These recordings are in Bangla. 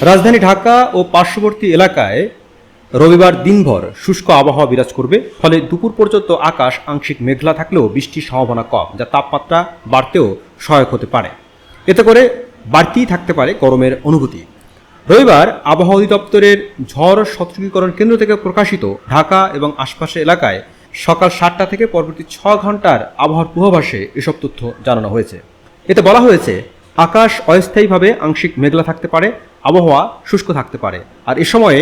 রাজধানী ঢাকা ও পার্শ্ববর্তী এলাকায় রবিবার দিনভর শুষ্ক আবহাওয়া বিরাজ করবে। ফলে দুপুর পর্যন্ত আকাশ আংশিক মেঘলা থাকলেও বৃষ্টির সম্ভাবনা কম, যা তাপমাত্রা বাড়তেও সহায়ক হতে পারে। এতে করে বাড়তিই থাকতে পারে গরমের অনুভূতি। রবিবার আবহাওয়া অধিদপ্তরের ঝড় সতর্কীকরণ কেন্দ্র থেকে প্রকাশিত ঢাকা এবং আশপাশের এলাকায় সকাল সাতটা থেকে পরবর্তী ছ ঘণ্টার আবহাওয়ার পূর্বাভাসে এসব তথ্য জানানো হয়েছে। এতে বলা হয়েছে আকাশ অস্থায়ীভাবে আংশিক মেঘলা থাকতে পারে, আবহাওয়া শুষ্ক থাকতে পারে। আর এ সময়ে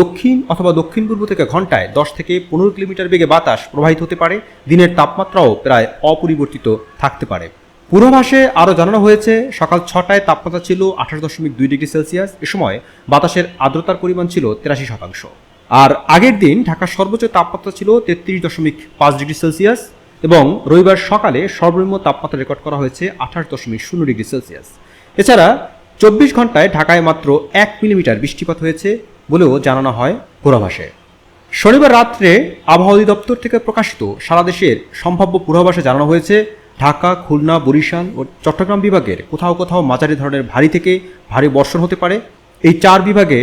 দক্ষিণ অথবা দক্ষিণ পূর্ব থেকে ঘন্টায় দশ থেকে পনেরো কিলোমিটার বেগে বাতাস প্রবাহিত হতে পারে, দিনের তাপমাত্রাও প্রায় অপরিবর্তিত থাকতে পারে। পূর্বাভাসে আরও জানানো হয়েছে, সকাল ছটায় তাপমাত্রা ছিল আঠাশ দশমিক দুই ডিগ্রি সেলসিয়াস, এ সময় বাতাসের আর্দ্রতার পরিমাণ ছিল তেরাশি শতাংশ। আর আগের দিন ঢাকার সর্বোচ্চ তাপমাত্রা ছিল তেত্রিশ দশমিক পাঁচ ডিগ্রি সেলসিয়াস এবং রবিবার সকালে সর্বনিম্ন তাপমাত্রা রেকর্ড করা হয়েছে আঠাশ দশমিক শূন্য ডিগ্রি সেলসিয়াস। এছাড়া চব্বিশ ঘন্টায় ঢাকায় মাত্র এক মিলিমিটার বৃষ্টিপাত হয়েছে বলেও জানানো হয় পূর্বাভাসে। শনিবার রাত্রে আবহাওয়া অধিদপ্তর থেকে প্রকাশিত সারা দেশের সম্ভাব্য পূর্বাভাসে জানানো হয়েছে, ঢাকা, খুলনা, বরিশাল ও চট্টগ্রাম বিভাগের কোথাও কোথাও মাঝারি ধরনের ভারী থেকে ভারী বর্ষণ হতে পারে। এই চার বিভাগে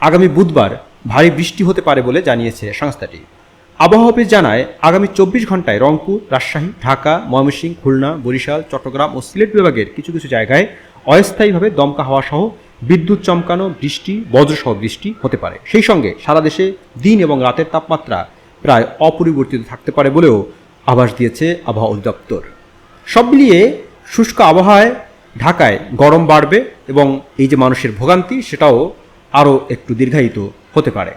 আগামী বুধবার ভারী বৃষ্টি হতে পারে বলে জানিয়েছে সংস্থাটি। আবহাওয়া অফিস জানায়, আগামী চব্বিশ ঘন্টায় রংপুর, রাজশাহী, ঢাকা, ময়মনসিংহ, খুলনা, বরিশাল, চট্টগ্রাম ও সিলেট বিভাগের কিছু কিছু জায়গায় অস্থায়ীভাবে দমকা হাওয়া সহ বিদ্যুৎ চমকানো বৃষ্টি, বজ্রসহ বৃষ্টি হতে পারে। সেই সঙ্গে সারা দেশে দিন এবং রাতের তাপমাত্রা প্রায় অপরিবর্তিত থাকতে পারে বলেও আভাস দিয়েছে আবহাওয়া অধিদপ্তর। সব মিলিয়ে শুষ্ক আবহাওয়ায় ঢাকায় গরম বাড়বে এবং এই যে মানুষের ভোগান্তি, সেটাও আরও একটু দীর্ঘায়িত হতে পারে।